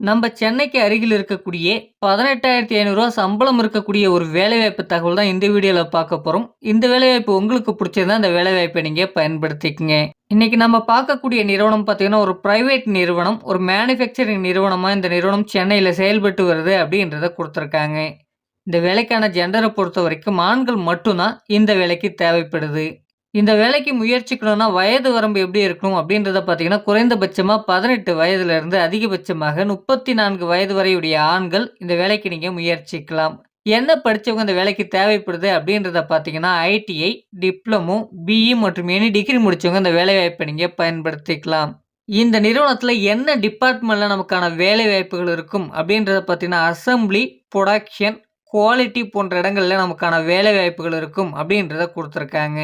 நம்ம சென்னைக்கு அருகில் இருக்கக்கூடிய பதினெட்டாயிரத்தி ஐநூறுரூவா சம்பளம் இருக்கக்கூடிய ஒரு வேலைவாய்ப்பு தகவல் தான் இந்த வீடியோவில் பார்க்க போகிறோம் இந்த வேலைவாய்ப்பு உங்களுக்கு பிடிச்சிருந்தா இந்த வேலைவாய்ப்பை நீங்கள் பயன்படுத்திக்கங்க. இன்றைக்கி நம்ம பார்க்கக்கூடிய நிறுவனம் பார்த்தீங்கன்னா ஒரு ப்ரைவேட் நிறுவனம் ஒரு மேனுஃபேக்சரிங் நிறுவனமாக இந்த நிறுவனம் சென்னையில் செயல்பட்டு வருது அப்படின்றத கொடுத்துருக்காங்க. இந்த வேலைக்கான ஜெண்டரை பொறுத்த வரைக்கும் ஆண்கள் மட்டும்தான் இந்த வேலைக்கு தேவைப்படுது. இந்த வேலைக்கு முயற்சிக்கணும்னா வயது வரம்பு எப்படி இருக்கணும் அப்படின்றத பார்த்தீங்கன்னா குறைந்தபட்சமாக பதினெட்டு வயதுலேருந்து அதிகபட்சமாக முப்பத்தி நான்கு வயது வரையுடைய ஆண்கள் இந்த வேலைக்கு நீங்கள் முயற்சிக்கலாம். என்ன படித்தவங்க இந்த வேலைக்கு தேவைப்படுது அப்படின்றத பார்த்தீங்கன்னா ஐடிஐ டிப்ளமோ பிஇ மற்றும் எனி டிகிரி முடித்தவங்க இந்த வேலைவாய்ப்பை நீங்கள் பயன்படுத்திக்கலாம். இந்த நிறுவனத்தில் என்ன டிபார்ட்மெண்ட்டில் நமக்கான வேலை வாய்ப்புகள் இருக்கும் அப்படின்றத பார்த்தீங்கன்னா அசம்பிளி ப்ரொடக்ஷன் குவாலிட்டி போன்ற இடங்களில் நமக்கான வேலை வாய்ப்புகள் இருக்கும் அப்படின்றத கொடுத்துருக்காங்க.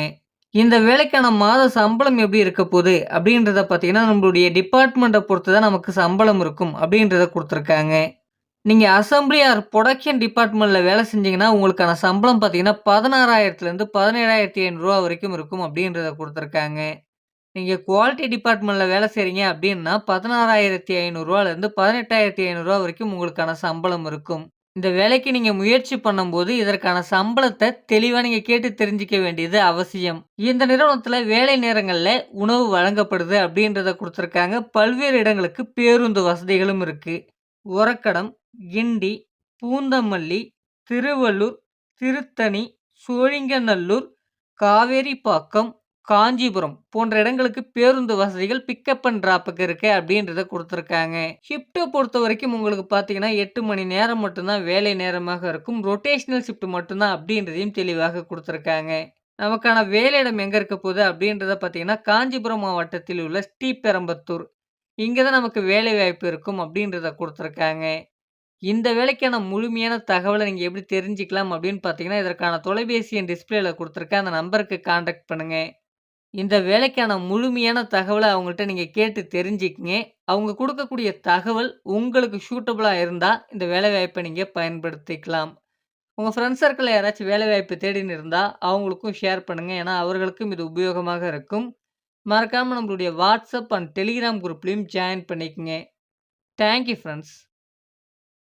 இந்த வேலைக்கான மாத சம்பளம் எப்படி இருக்க போகுது அப்படின்றத பார்த்தீங்கன்னா நம்மளுடைய டிபார்ட்மெண்ட்டை பொறுத்து தான் நமக்கு சம்பளம் இருக்கும் அப்படின்றத கொடுத்துருக்காங்க. நீங்கள் அசம்பிளி ஆர் ப்ரொடக்ஷன் டிபார்ட்மெண்ட்டில் வேலை செஞ்சீங்கன்னா உங்களுக்கான சம்பளம் பார்த்தீங்கன்னா பதினாறாயிரத்துலேருந்து பதினேழாயிரத்தி ஐநூறுரூவா வரைக்கும் இருக்கும் அப்படின்றத கொடுத்துருக்காங்க. நீங்கள் குவாலிட்டி டிபார்ட்மெண்ட்டில் வேலை செய்கிறீங்க அப்படின்னா பதினாறாயிரத்தி ஐநூறுரூவாலேருந்து பதினெட்டாயிரத்தி ஐநூறுரூவா வரைக்கும் உங்களுக்கான சம்பளம் இருக்கும். இந்த வேலைக்கு நீங்கள் முயற்சி பண்ணும்போது இதற்கான சம்பளத்தை தெளிவாக நீங்கள் கேட்டு தெரிஞ்சிக்க வேண்டியது அவசியம். இந்த நிறுவனத்தில் வேலை நேரங்களில் உணவு வழங்கப்படுது அப்படின்றத கொடுத்துருக்காங்க. பல்வேறு இடங்களுக்கு பேருந்து வசதிகளும் இருக்கு. உரக்கடம் கிண்டி பூந்தமல்லி திருவள்ளூர் திருத்தணி சோழிங்கநல்லூர் காவேரிப்பாக்கம் காஞ்சிபுரம் போன்ற இடங்களுக்கு பேருந்து வசதிகள் பிக்கப் அண்ட் ட்ராப்புக்கு இருக்கு அப்படின்றத கொடுத்துருக்காங்க. ஷிஃப்ட்டை பொறுத்த வரைக்கும் உங்களுக்கு பார்த்தீங்கன்னா எட்டு மணி நேரம் மட்டும்தான் வேலை நேரமாக இருக்கும். ரொட்டேஷனல் ஷிஃப்ட் மட்டும்தான் அப்படின்றதையும் தெளிவாக கொடுத்துருக்காங்க. நமக்கான வேலையிடம் எங்கே இருக்க போகுது அப்படின்றத பார்த்தீங்கன்னா காஞ்சிபுரம் மாவட்டத்தில் உள்ள ஸ்ரீபெரம்பத்தூர் இங்கே தான் நமக்கு வேலை வாய்ப்பு இருக்கும் அப்படின்றத கொடுத்துருக்காங்க. இந்த வேலைக்கான முழுமையான தகவலை நீங்கள் எப்படி தெரிஞ்சுக்கலாம் அப்படின்னு பார்த்தீங்கன்னா இதற்கான தொலைபேசி என் டிஸ்பிளேல கொடுத்துருக்கேன். அந்த நம்பருக்கு காண்டாக்ட் பண்ணுங்கள் இந்த வேலைக்கான முழுமையான தகவலை அவங்கள்ட்ட நீங்கள் கேட்டு தெரிஞ்சுக்கிங்க அவங்க கொடுக்கக்கூடிய தகவல் உங்களுக்கு சூட்டபுளாக இருந்தால் இந்த வேலைவாய்ப்பை நீங்கள் பயன்படுத்திக்கலாம். உங்கள் ஃப்ரெண்ட்ஸ் சர்க்கிளில் யாராச்சும் வேலைவாய்ப்பு தேடின்னு இருந்தால் அவங்களுக்கும் ஷேர் பண்ணுங்கள் ஏன்னா, அவர்களுக்கும் இது உபயோகமாக இருக்கும். மறக்காமல் நம்மளுடைய வாட்ஸ்அப் அண்ட் டெலிகிராம் குரூப்லேயும் ஜாயின் பண்ணிக்கங்க. Thank you